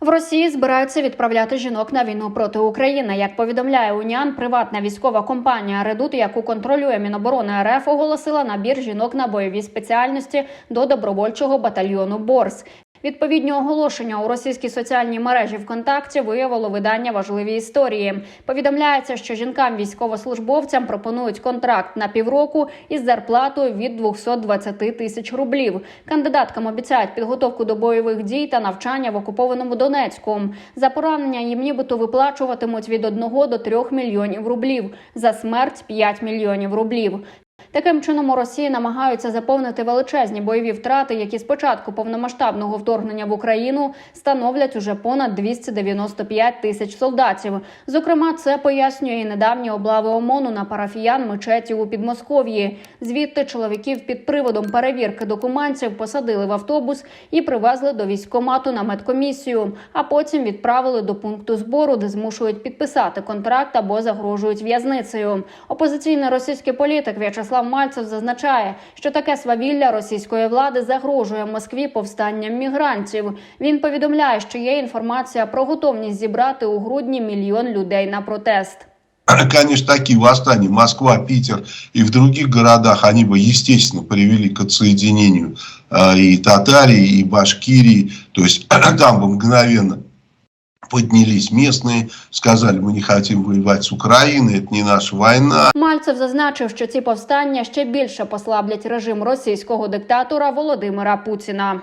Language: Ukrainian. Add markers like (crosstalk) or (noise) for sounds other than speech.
В Росії збираються відправляти жінок на війну проти України. Як повідомляє Уніан, приватна військова компанія Редут, яку контролює Міноборони РФ, оголосила набір жінок на бойові спеціальності до добровольчого батальйону Борс. Відповідні оголошення у російській соціальній мережі ВКонтакті виявило видання важливі історії. Повідомляється, що жінкам-військовослужбовцям пропонують контракт на півроку із зарплатою від 220 тисяч рублів. Кандидаткам обіцяють підготовку до бойових дій та навчання в окупованому Донецьку. За поранення їм нібито виплачуватимуть від 1 до 3 мільйонів рублів. За смерть 5 мільйонів рублів. Таким чином у Росії намагаються заповнити величезні бойові втрати, які з початку повномасштабного вторгнення в Україну становлять уже понад 295 тисяч солдатів. Зокрема, це пояснює недавні облави ОМОНу на парафіян мечеті у Підмосков'ї. Звідти чоловіків під приводом перевірки документів посадили в автобус і привезли до військкомату на медкомісію, а потім відправили до пункту збору, де змушують підписати контракт або загрожують в'язницею. Опозиційний російський політик В'ячеслав Мальцев зазначає, що таке свавілля російської влади загрожує Москві повстанням мігрантів. Він повідомляє, що є інформація про готовність зібрати у грудні мільйон людей на протест. Конечно, (clears throat) такие восстания, Москва, Питер и в других городах, они бы, естественно, привели к отсоединению э, и Татарии, и Башкирии. То есть там (clears throat) бы мгновенно поднялись местные, сказали, мы не хотим воевать с Украиной, это не наша война. Мальцев зазначив, що ці повстання ще більше послаблять режим російського диктатора Володимира Путіна.